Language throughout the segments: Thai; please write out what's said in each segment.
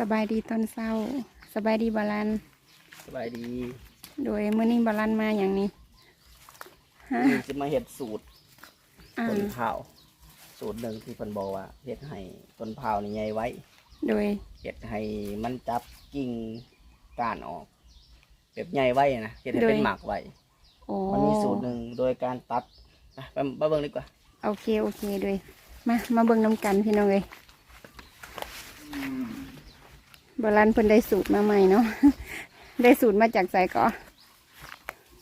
สบายดีตอนเช้า สบายดีบาลัน สบายดีโดยมื้อนี้บาลันมาอย่างนี้ฮะนี่จะมาเห็ดสูตรอ่าต้นเผาวสูตรหนึ่งที่เพิ่นบอกว่าเห็ดให้ต้นเผาวนี่ใหญ่ไว้โดยเห็ดให้มันจับกิ่งก้านออกแบบใหญ่ไว้นะเห็ดให้เป็นหมากไว้โอ้มันมีสูตรหนึ่งโดยการตัดอะไปมาเบิ่งดีกว่า โอเคโอเคโดยมามาเบิ่งน้ำกันพี่น้องเลย บาลันเพิ่นได้สูตรมาใหม่เนาะ ได้สูตรมาจากไสก่อ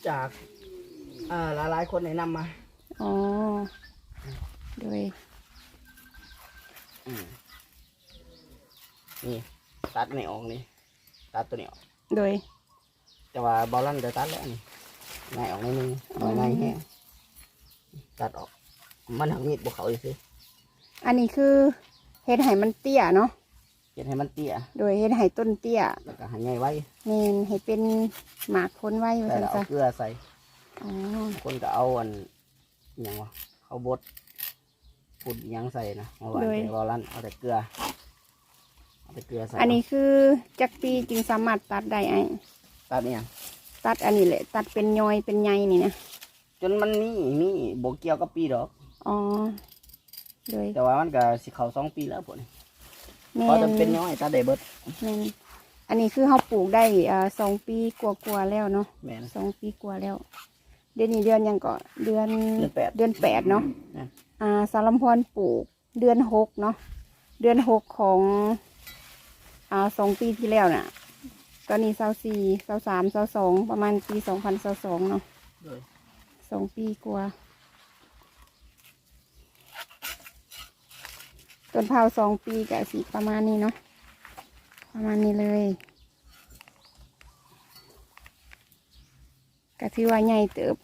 จากอ่าหลายๆคนแนะนำมา อ๋อโดยอืมนี่ตัดไม่ออกนี่ตัดตัวนี้ออกโดย แต่ว่าบอลลันจะตัดแล้วนี่ง่ายออกนิดนึงอ๋อง่ายแห้งตัดออก มันหักมีดบวเขาอีกสิอันนี้คือเฮ็ดให้มันเตี้ยเนาะ เห็นให้มันเตี้ย โดยเฮ็ดให้ต้นเตี้ยแล้วก็ใหันใหญ่ไว้เมนให้เป็นหมากพ้นไว้ว่าแต่ซั่นเราเอาซะเกลือใส่อ๋อ คนก็เอาอันอหย่างวะเขาบดปุ่นอิหยังใส่นะเมื่อวานแต่บอลลันเอาแต่เกลือเอาแต่เกลือใส่อันนี้คือจักปีจึงสามารถตัดได้ไอ้ตัดเนี่ยงตัดอันนี้แหละตัดเป็นยอยเป็นใยนี่นะจนมันมีมีบกเกี่ยวกับปีดอก อ๋อโดยแต่ว่ามันก็สิเขาสองปีแล้วผล แม่เพราะจะนเป็นน้อยตัดได้เบิดแม่นอันนี้คือเขาปลูกได้อ่าสองปีกว่าๆแล้วเนาะแม่น สองปีกว่าแล้ว เดือนนี้เดือนหยังก็เดือนเดือนแปด เดือนแปดเนาะ นะอ่าสารมพรปลูกเดือนหกเนาะเดือนหกของอ่าสองปีที่แล้วน่ะ ตอนนี้เศร้าสี่เศร้าสามเศร้าสองประมาณปีสองพันเศร้าสองเนาะโดยสองปีกว่า ต้นเผาวสองปีกับสีประมาณนี้เนาะประมาณนี้เลยก็ถือว่าใหญ่เติบ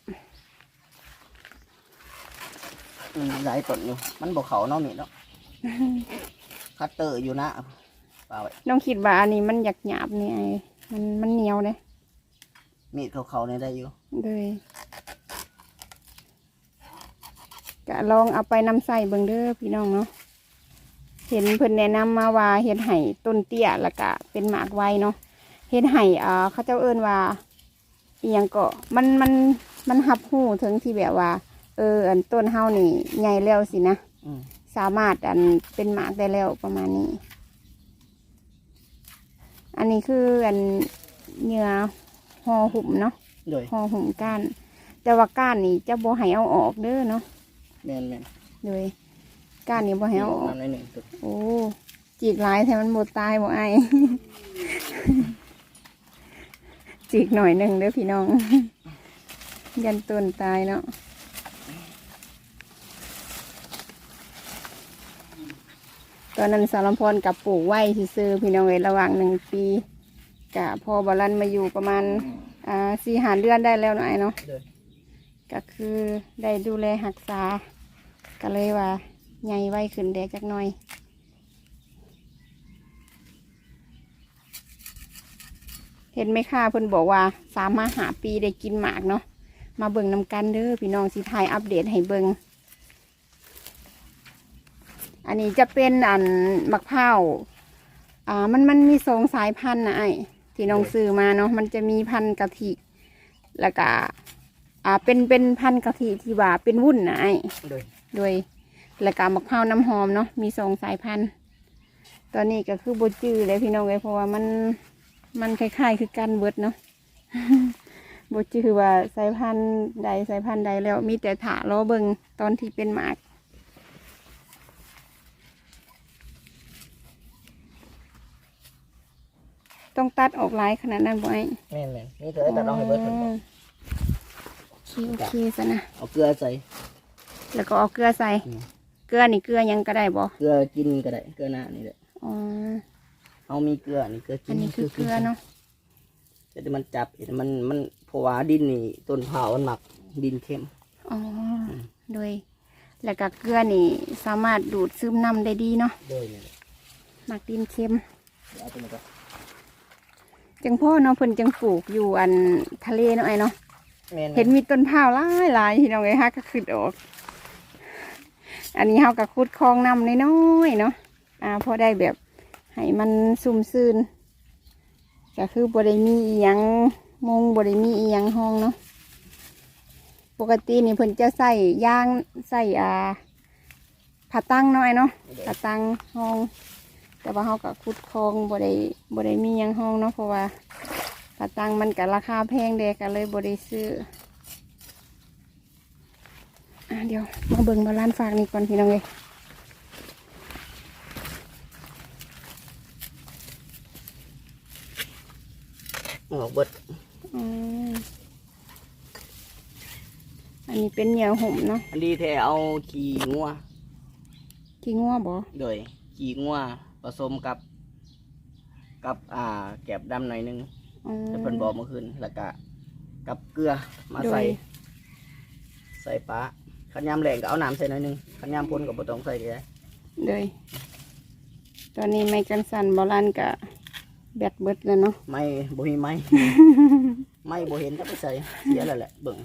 อืมหลายต้นอยู่ มันบกเขาเนาะมีดเนาะคัตเตอร์อยู่นะเปล่าไว้น้องคิดว่าอันนี้มันอยากหยาบนี่ไอ้มันมันเหนียวเลยมีดเขาๆเนี่ยได้อยู่เลยก็ลองเอาไปนำใส่เบิ่งเด้อพี่น้องเนาะ เห็นเพิ่นแนะนำมาว่าเฮ็ดไห่ต้นเตี้ยแล้วก็เป็นหมากไว้เนาะเฮ็ดไห่อ่าเขาเจ้าเอิ้นว่าอีหยังก็มันมันมันหับหูถึงที่แบบว่า เออ อันต้นเฮานี่ใหญ่แล้วสินะอืม สามารถอันเป็นหมากได้แล้วประมาณนี้ อันนี้คืออันเหยื่อห่อหุ่มเนาะโดยห่อหุ่มก้าน แต่ว่าก้านนี่จะบ่ให้เอาออกเด้อเนาะ แม่นแม่นโดย ก้านนี่บ่ให้เอาออกน้ำในหนึ่งตึกโอ้จีกหลายแต่มันบ่ตายบ่ไอายจีกหน่อยหนึ่งเด้อพี่น้อง ยันต้นตายเนาะตอนนั้นสารพรกับปลูกไว้ซื้อๆพี่น้องเอ้ยระหว่างหนึ่งปีกะพอบาลันมาอยู่ประมาณอ่าสี่หาเดือนได้แล้วเนาะไอ้เนาะโดยก็คือได้ดูแลรักษาก็เลยว่า ใหญ่ไว้ขึ้นเด็กจักหน่อย เห็นไหมค่ะเพิ่นบอกว่าสามารถหาปีได้กินหมากเนาะมาเบิ่งนำกันเด้อพี่น้องสิทายอัปเดตให้เบิ่งอันนี้จะเป็นอันมักเผาวอ่ามันมันมีสองสายพันธุ์นะไอ้ที่น้องซื้อมาเนาะมันจะมีพันธุ์กะทิแล้วก็อ่าเป็นเป็นพันธุ์กะทิที่ว่าเป็นวุ้นนะไอ้โดยโดย แล้วก็มะพร้าวน้ำหอมเนาะมีสองสายพันธุ์ตอนนี้ก็คือบดจื้อเลยพี่น้องเลยเพราะว่ามันมันคล้ายๆ คือกันเบิดเนาะบดจื้อว่าสายพันธุ์ใดสายพันธุ์ใดแล้วมีแต่ถาล้อเบิงตอนที่เป็นหมากต้องตัดออกหลายขนาดนั้นบ่ไอ้แม่นแม่นนี่เธอตัดเอาให้เบิดเพิ่นบอกโอเคโอเคซะนะเอาเกลือใส่แล้วก็เอาเกลือใส่อืม เกลือนี่เกลือหยังก็ได้บ่เกลือกินก็ได้เกลือหน้านี่แหละอ๋อ เอามีเกลือนี่เกลือกิอันนี้คือเกลือเนาะ แต่มันจับเห็นมันมันเพราะว่าดินนี่ต้นเผามันหมักดินเข้ม อ๋ออโดย แล้วก็เกลือนี่สามารถดูดซึมน้ำได้ดีเนาะโดยนี่แหละหมักดินเค็ม เดี๋ยวเอาตัวนี้ก็จังพ่อเนาะเพิ่นจังปลูกอยู่อันทะเลเนาะไอ้เนาะ แม่นเห็นมีต้นพร้าวหลายหลายๆพี่น้องเอ้ยฮะก็ขึ้นออก อันนี้เฮาก็ขุดคลองน้ำน้อยๆเนาะอ่าพอได้แบบให้มันซุ่มซื่นก็คือบริมีอียังมงบริมีอียังห้องเนาะปกตินี่เพิ่นจะใส่ย่างใส่อ่าผ้าตั้งน่อยเนาะผ้าตั้งห้อง แต่ว่าเขาก็คุดคลองบริบริมีหยังห้องเนาะเพราะว่าผ้าตั้งมันก็ราคาแพงเด็กก็เลยบริซื้อ เดี๋ยวมาเบิ่งมาร้านฝากนี่ก่อนพี่น้องเลยออกเบิดอืมอันนี้เป็นเหนียวห่มเนาะอันดีแท้เอาขี้งัวขี้งัวบ่โดยขี้งัวผสมกับ กับอ่า แกบดำหน่อยหนึงอืมจะเพิ่นบอกเมื่อคืนแล้วก็กับเกลือมาใส่โดยใส่ปลา ขันยำแหลงก็เอาน้ำใส่หน่อยหนึงขันยำพ่นก็บ่ต้องใส่ก็ได้เลยตอนนี้ไม่กันสันบอลันกะแบตเบิดแล้วเนาะ ไม่บ่มีไม้ ไม่บ่เห็นก็ไปใส่เสียแล้วแหละเบิ่ง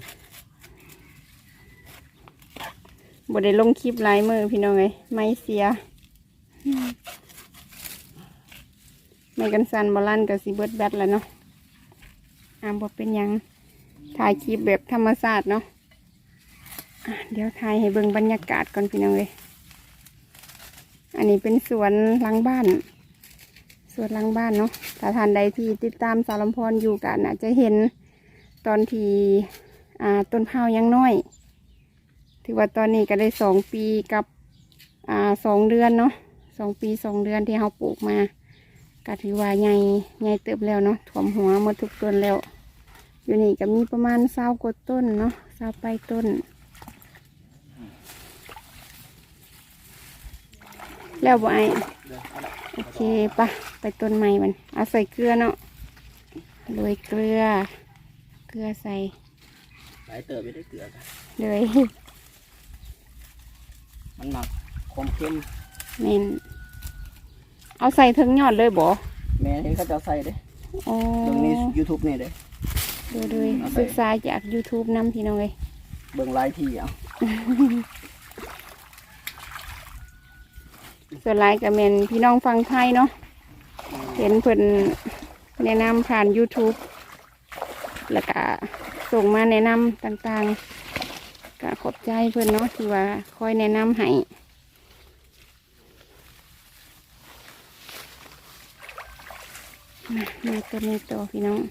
บ่ได้ลงคลิปหลายมือพี่น้องไงไม่เสีย ไม่กันสันบอลันกับสิเบิดแบตแล้วเนาะอ่าบ่เป็นหยังถ่ายคลิปแบบธรรมชาติเนาะอะ เดี๋ยวถ่ายให้เบิ่งบรรยากาศก่อนพี่น้องเลย อันนี้เป็นสวนหลังบ้าน สวนหลังบ้านเนาะถ้าท่านใดที่ติดตามสาวลำพรอยู่กันอาจจะเห็นตอนที่ต้นพร้ายังน้อย ถือว่าตอนนี้ก็ได้สองปีกับอสองเดือนเนาะสองปีสองเดือนที่เราปลูกมาก็ถือว่าใหญ่ใหญ่เติบแล้วเนาะถ่วมหัวหมดทุกต้นแล้ว อยู่นี่ก็มีประมาณเศร้ากว่าต้นเนาะเศร้าไปต้น แล้วบ่ไอโอเคปะไปต้นใหม่มันเอาใส่เกลือเนาะโรยเกลือ เกลือใส่หลายเติบไม่ได้เกลือกันเลยมันหมักคมเข้มเมนเอาใส่ถึงยอดเลยบ่แม่เห็นเขาจะเอาใส่เด้อ๋อเบิ่งใน YouTube นี่เด้ดูดูเอาใส่ศึกษาจาก YouTube นำพี่น้องเลยเบิ่งหลายที่เอา ส่วนหลายก็เมนพี่น้องฟังไทยเนาะเห็นเพิ่นแนะนำผ่าน YouTube แล้วก็ส่งมาแนะนำต่างๆก็ขอบใจเพิ่นเนาะที่ว่าคอยแนะนำให้มาตัวนี้ตัวพี่น้อง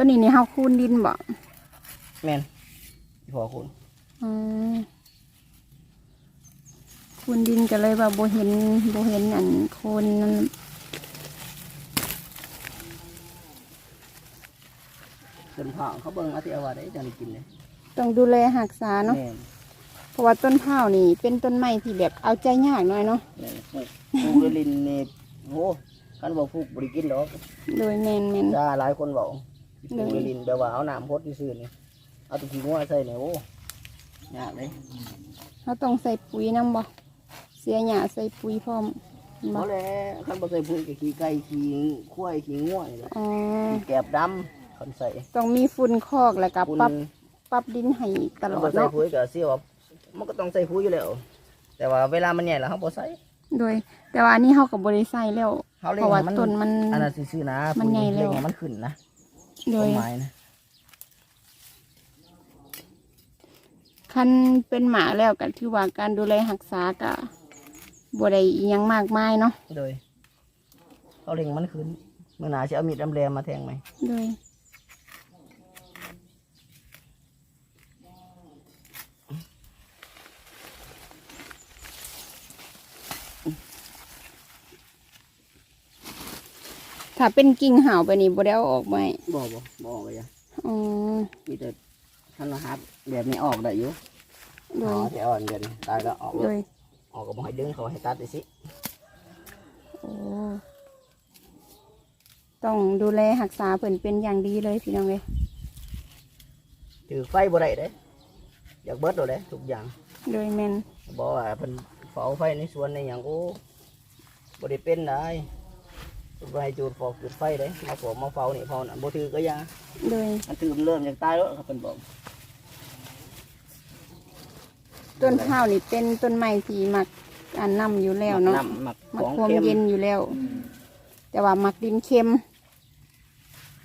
ตัวนี้นี่เฮาคูนดินบ่แม่นพอคุณอืมคูนดินก็เลยว่าบ่เห็นบ่เห็นอันโคนนั่นต้นผักเขาเบิ่งเอาที่เอาไว้ได้จังได้กินเลยต้องดูแลรักษาเนาะแม่นเพราะว่าต้นพร้าวนี่ เป็นต้นไม้ที่แบบเอาใจยากหน่อยเนาะแม่นปลูกปลูกด้วยลินนี่โหคันบ่ปลูกบ่ได้กินดอกโดยแมนแมน จ้าหลายคนบอก ปลูกเลยด้วยลินแบบว่าเอาน้ำพดที่ซื่อนี่เอาแตุกี้งัวใส่นี่โอ้ยากเลยเขาต้องใส่ปุ๋ยนํบ่เสียหญ้าใส่ปุ๋ยพร้อมบ่บ่แล้วคันบ่ใส่ปุ๋ยก็ขี้ไก่ขี้ควายขี้งัวนี่แหละอ๋อขี้แกบดำคันใส่ต้องมีฝุ่นคอกแล้วก็ปุ๋ยปรับปรับดินให้ตลอบ่ดใส่เนาะปุ๋ยก็เสียว่ามันก็ต้องใส่ปุ๋ยอยู่แล้ว แต่ว่าเวลามันใหญ่แล้วเฮาบ่ใส่โดย แต่ว่าอันนี้เขาก็บ่ได้ใส่แล้วเฮาเล่เพราะว่าให้มันต้นมันอันนั้นซื่อๆนะมันใหญ่แล้วเร่งให้มันขึ้นนะ โดต้ยนไม้นะคันเป็นหมาแล้วก็ถือว่าการดูแลรักษาก็บ่ได้อิหยังมากมายเนาะโดยเขาเร่งมันขึ้นเมื่อหนาสิเอามีดดำแรมมาแทงไหมโดย ถ้าเป็นกิ่งห่าวไปนี่บ่ได้เอาออกไหมบ่บ่บ่ออกเลยจ้ะอ๋อมีแต่ท่านรหัสแบบนี้ออกได้อยู่โดอ๋อยแต่อ่อนเดือนตายก็ออกโดยออกก็บ่ให้ดึงเขาให้ตัดไปสิโอ้ต้องดูแลรักษาเพิ่นเป็นอย่างดีเลยพี่น้องเลยถือไฟบ่ได้เด้อยากเบิดโดดเด้ทุกอย่างโดยแมนบอกว่าเพิ่นเฝ้าไฟในสวนในหยังโอ้บ่ได้เป็นได้ บ่ให้จูดฟอกจุดไฟเด้มาผมมาเฝ้านี่เฝ้าน่ะบ่ถือก็ยาโดยมันถือมันเริ่มจากตายแล้วครับเพิ่นบอกต้นข้าวนี่เป็นต้นไม้ที่มักอันน้ำอยู่แล้วเนาะน้ำหมักมัขกองความเค็มเย็นอยู่แล้วแต่ว่ามักดินเค็ม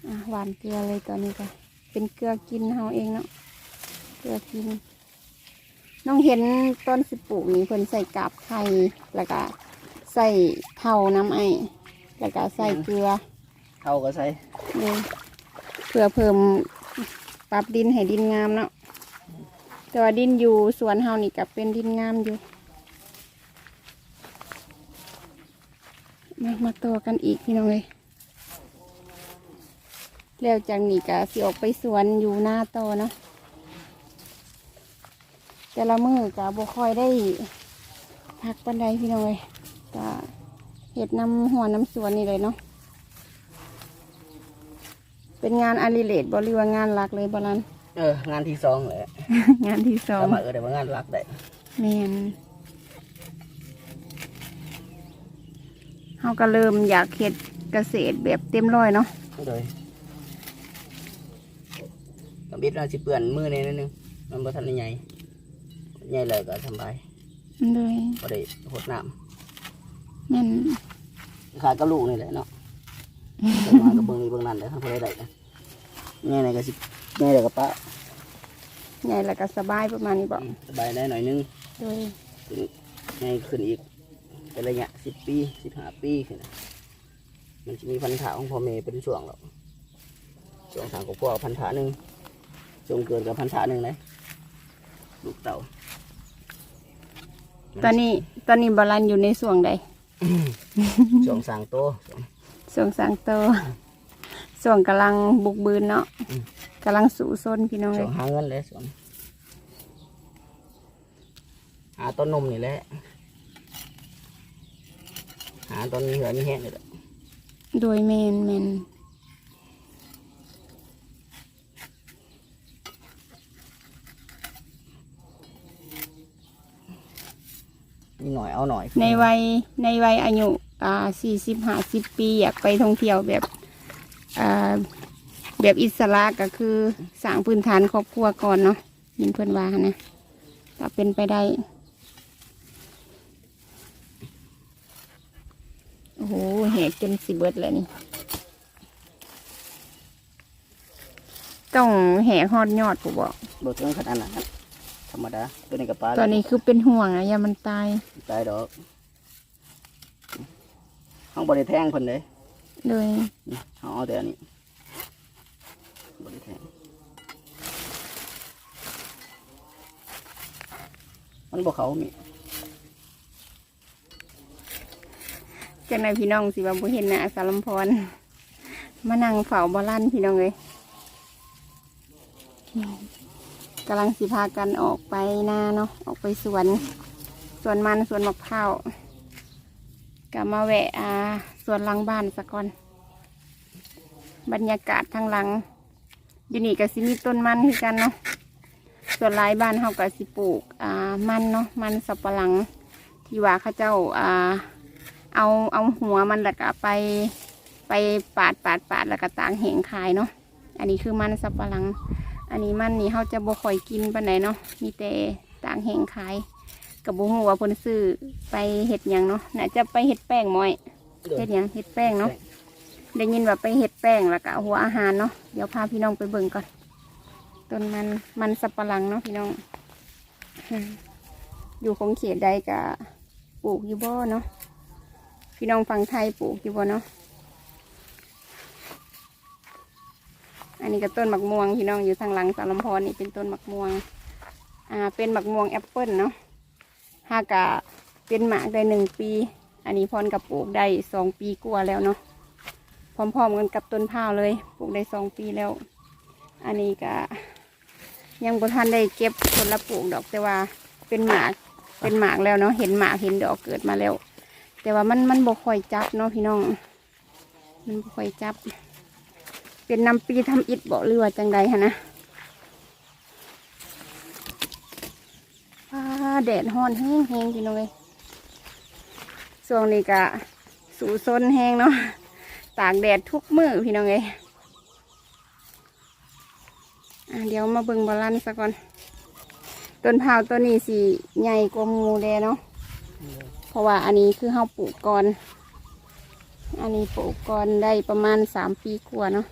อะหวานเกลือเลยตอนนี้ก็เป็นเกลือกินเฮาเองเนาะเกลือกิน น้องเห็นต้นสิปลูกนี่เพิ่นใส่กาบไข่แล้วก็ใส่เท่าน้ำไอ แล้วก็ใส่เกลือเท่าก็ใส่เลยเพื่อเพิ่มปรับดินให้ดินงามเนาะแต่ว่าดินอยู่สวนเฮานี่กับเป็นดินงามอยู่ มามาต่อกันอีกพี่น้องเลยแล้วจากนี้ก็สิออกไปสวนอยู่หน้าต่อเนาะแต่ละมือก็บ่ค่อยได้พักปันไดพี่น้องเลยก็ เห็ดน้ำหัวน้ำสวนนี่เลยเนาะ เป็นงานอดิเรกบหริว่างานหลักเลยบรัน เออ งานที่สองเลยงานที่สองสามารถเออได้ว่างานรักได้แมนเขาก็เริ่มอยากเฮ็ดเกษตรแบบเต็มร้อยเนาะเลยกระบิดเราสิเปื่อนมือในนิดนึง มันบ่ทันได้ใหญ่ใหญ่เลยก็สำบายเลยบ่ได้หดน้ แม่นำขายกระลูกนี่แหละเนาะแต่มากับเบิ่งนี้เบิ่งนั้นเด้อทำบ่ได้ได้นะใหญ่ไหนก็สิใหญ่เลยก็ปะใหญ่แล้วก็สบายประมาณนี้บอกอืมสบายได้หน่อยนึงเลยขึ้นใหญ่ขึ้นอีกเป็นระยะสิบปีสิบห้าปีขึ้นนะมันจะมีพันธะของพ่อแม่เป็นช่วงหรอกช่วงทางของพ่อพันธะหนึ่งช่วงเกินกับพันธะหนึ่งเลยลูกเต่า ตอนนี้ตอนนี้บรันอยู่ในส่วงใด ช่วงสร้างโตช่วงส่วงสังโตส่วงกำลังบุกบืนเนาะอืมกำลังสู่ซนพี่น้องเลช่วยงหาเงินเลยช่วงหาต้นนมนี่แหละหาต้นมีเหือมีแห้งนี่แหละโดยแมนแมน มีหน่อยเอาหน่อยในวัยในวัยอายุอ่าสี่สิบห้าสิบปีอยากไปท่องเที่ยวแบบอ่าแบบอิสระก็คือสร้างพื้นฐานครอบครัวก่อนเนาะยินเพื่อนว่านะถ้าเป็นไปได้ โอ้โหแหกจนสิเบิดเลยนี่ ต้องแหกฮอดยอดผมบอกบทเรื่องขนาดนั้น ธรรมดาตัวนี้กับปลาตอนนี้คือเป็นห่วงอะอย่ามันตายตายดอกห้องบริแทงเพิ่นเลยเลยนี่เขาเอาแต่อันนี้บริแทงมันบอกเขามีจังนายพี่น้องสิว่าบ่เห็นหน้าสารลำพรมานั่งเฝ้าบอลั่นพี่น้องเลย กำลังสิพากันออกไปนาเนาะออกไปสวนสวนมันสวนมะพร้าวก็มาแวะอาสวนหลังบ้านสักก่อน บรรยากาศทางหลังอยู่นี่ก็สิมีต้นมันคือกันเนาะส่วนหลายบ้านเฮาก็สิปลูกอ่ามันเนาะมันสับปะหลัง ที่ว่าเขาเจ้าอ่าเอาเอาหัวมันแล้วก็ไปไปปาดปาดปาดแล้วก็ตากแหงขายเนาะอันนี้คือมันสับปะหลัง อันนี้มันนี่เขาจะบ่ค่อยกินปานไหนเนาะ มีแต่ตากแห้งขายกับบุหัวาเพิ่นซื้อไปเห็ดหยังเนาะ น่าจะไปเห็ดแป้งหมอยเห็ดหยังเห็ดแป้งเนาะ ได้ยินว่าไปเห็ดแป้งแล้วก็เอาหัวอาหารเนาะ เดี๋ยวพาพี่น้องไปเบิ่งก่อน ต้นมันมันสับปะหลังเนาะพี่น้องอืมอยู่คงเขตใดกะปลูกอยู่บ่เนาะ พี่น้องฟังไทยปลูกอยู่บ่เนาะ อันนี้ก็ต้นหมักม่วงพี่น้องอยู่ทางหลังสารลำพรนี่เป็นต้นหมักม่วง อ่า เป็นหมักม่วงแอปเปิลเนาะหากะเป็นหมากได้หนึ่งปี อันนี้พรกับปลูกได้สองปีกว่าแล้วเนาะ พร้อมๆกันกับต้นพร้าเลย ปลูกได้สองปีแล้ว อันนี้ก็ยังบ่ทันได้เก็บผลละปลูกดอกแต่ว่าเป็นหมาก เป็นหมากแล้วเนาะ เห็นหมากเห็นดอกเกิดมาแล้ว แต่ว่ามันมันบ่ค่อยจับเนาะพี่น้อง มันบ่ค่อยจับ เป็นน้ำปีทำอิฐบ่หรือจังใดฮะนะแดดฮ้อนแห้งแห้งพี่น้องเลยช่วงนี้ก็สูซนแห้งเนาะตากแดดทุกมือพี่น้องเอ้ยเดี๋ยวมาเบิ่งบอลันซะก่อน ต้นพร้าตัวนี้สิใหญ่กว่าหมูแดเนาะ เพราะว่าอันนี้คือเฮาปลูกก่อน อันนี้ปลูกก่อนได้ประมาณสามปีกว่าเนาะ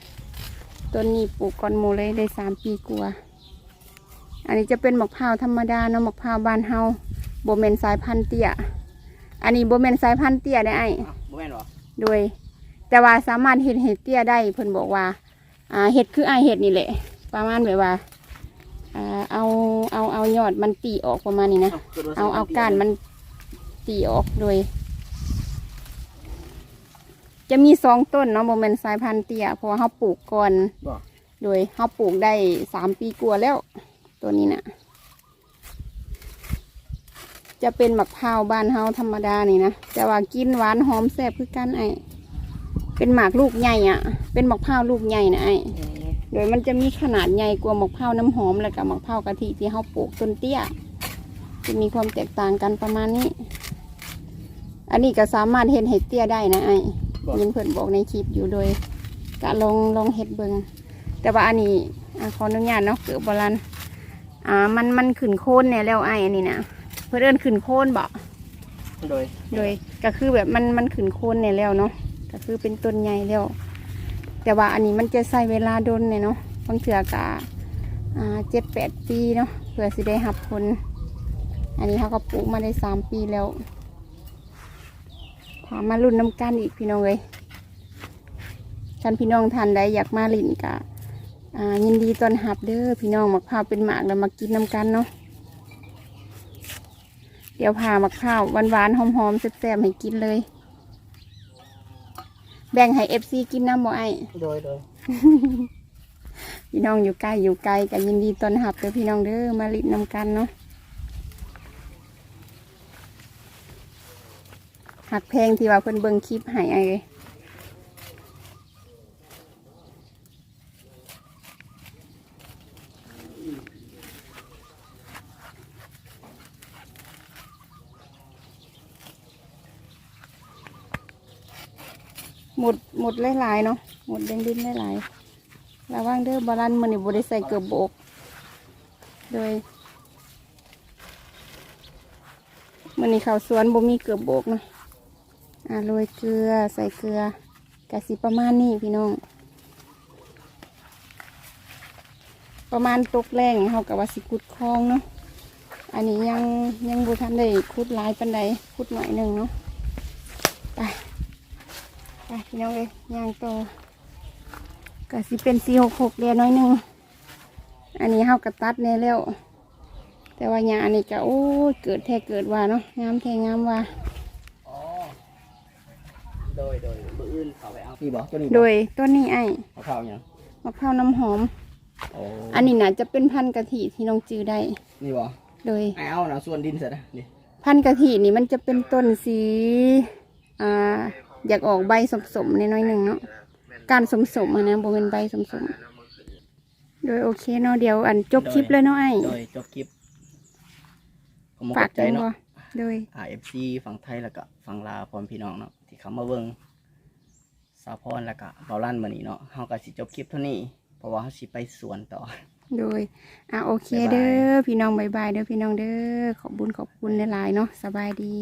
ต้นนี้ปลูกก่อนหมูเลยได้สามปีกว่า อันนี้จะเป็นมะพร้าวธรรมดาเนาะมะพร้าวบ้านเฮาโบเมนสายพันธุ์เตี้ย อันนี้โบเมนสายพันธุ์เตี้ยได้ไอ้อ้าวบ่แม่นหรอโดย แต่ว่าสามารถเห็ดเห็ดเตี้ยได้เพิ่นบอกว่า อ่าเห็ดคือไอายเห็ดนี่แหละ ประมาณแบบว่าอ่าเอาเอาเอายอดมันตีออกประมาณนี้นะ เอาเอาก้านมันตีออกโดย จะมีสองต้นเนาะโมเมนสายพันธุ์เตี้ยเพราะว่าเขาปลูกก่อน บ่โดยเขาปลูกได้สามปีกว่าแล้ว ตัวนี้นะ่ะ จะเป็นหมักพร้าวบ้านเฮาธรรมดานี่นะแต่ว่ากินหวานหอมแซ่บคือกันไอเป็นหมากลูกใหญ่อะ่ะเป็นหมักพร้าวลูกใหญ่นะไอโดยมันจะมีขนาดใหญ่กว่าหมักพร้าวน้ำหอมและกับหมักพร้าวกะทิที่เฮาปลูกต้นเตี้ย จะมีความแตกต่างกันประมาณนี้ อันนี้ก็สามารถเห็นเห็ดเตี้ยได้นะไอ้บ่ ยินเพื่อนบอกในคลิปอยู่โดยกะลองลองเห็ดเบิงแต่ว่าอันนี้อ่าขออนุญาตเนาะเกิดบอลันอ่ามันมันขึ้นโคนเนี่ยแล้วไอ้อันนี้นะเพื่อนเอินขึ้นโคนบอกโดยโดยก็คือแบบมันมันขึ้นโคนเนี่ยแล้วเนาะก็คือเป็นต้นใหญ่แล้ว แต่ว่าอันนี้มันจะใช้เวลาโดนเนี่ยเนาะบางเถื่อกะอ่าเจ็ดแปดปีเนาะเพื่อสิได้หับผลอันนี้เขาก็ปลูกมาได้สามปีแล้วถา มมารุ่นน้ำกันอีกพี่น้องเลยท่านพี่น้องท่านใดอยากมาลินกะอ่ายินดีต้อนรับเด้อพี่น้องมักพร้าวเป็นหมากแล้วมากินน้ำกันเนาะเดี๋ยวพามักพร้าวหวานๆหอมๆแซ่บๆให้กินเลย แบ่งให้เอฟซีกินน้ำบ่ไอโดยโดยพี่น้องอยู่ใกล้อยู่ไกลกันยินดีต้อนรับเด้อพี่น้องเด้อมาลินน้ำกันเนาะ หักเพงที่ว่าเพิ่นเบิ่งคลิปให้ไอ้เลยหมดหมดหลายๆเนาะหมดเด้งดินหลายๆระวังเด้อบาลันมันนี่บ่ได้ใส่เกือโบก โดยมันนี่ข้าวสวนบ่มีเกือโบกเนาะ อ่าโรยเกลือใส่เกลือกะสิประมาณนี้พี่น้อง ประมาณตกแรงเขากับว่าสิขุดคลองเนาะอันนี้ยังยังบูทันได้ขุดลายปันใดขุดหน่อยหนึ่งเนาะไปไปพี่น้องเลยย่างโตกะสิเป็นสี่หกหกเรียนน้อยหนึ่งอันนี้เขากระตัดแน่แล้วแต่ว่าหญ้าอันนี้ก็โอ้ยเกิดแท้เกิดว่าเนาะงามแท้งามว่า โดยโดยมืออื่นเขาไปเอาพี่บอกตัวนี้บ่โดยต้นนี้ไอ้มะพร้าวหยังมะพร้าวน้ำหอม โอ้อันนี้น่ะจะเป็นพันธุ์กะทิที่น้องจือได้ นี่บ่โดย ไอเอานะส่วนดินเสร็จนะนี่พันธุ์กะทินี่มันจะเป็นต้นสีอ่าอยากออกใบสมๆในน้อยๆหนึ่งเนาะการสมๆอะนะบ่เป็นใบสมๆโดยโอเคเนาะเดี๋ยวอันจบคลิปเลยเนาะไอ้โดยจบคลิปผมขฝาอกบใจจังเนาะ บ่โดย RFC ฝั่งไทยแล้วก็ฝั่งลาวพร้อมพี่น้องเนาะที่ เขามาเบิ่งสาวพรแล้วก็เบาลั่นมื้อนี้เนาะเฮาก็สิจบคลิปเท่านี้ เพราะว่าเฮาสิไปสวนต่อ โดยอะโอเคบ๊ายบาย เด้อพี่น้องบายบายเด้อพี่น้องเด้อขอบบุญขอบคุณหลายๆเนาะสบายดี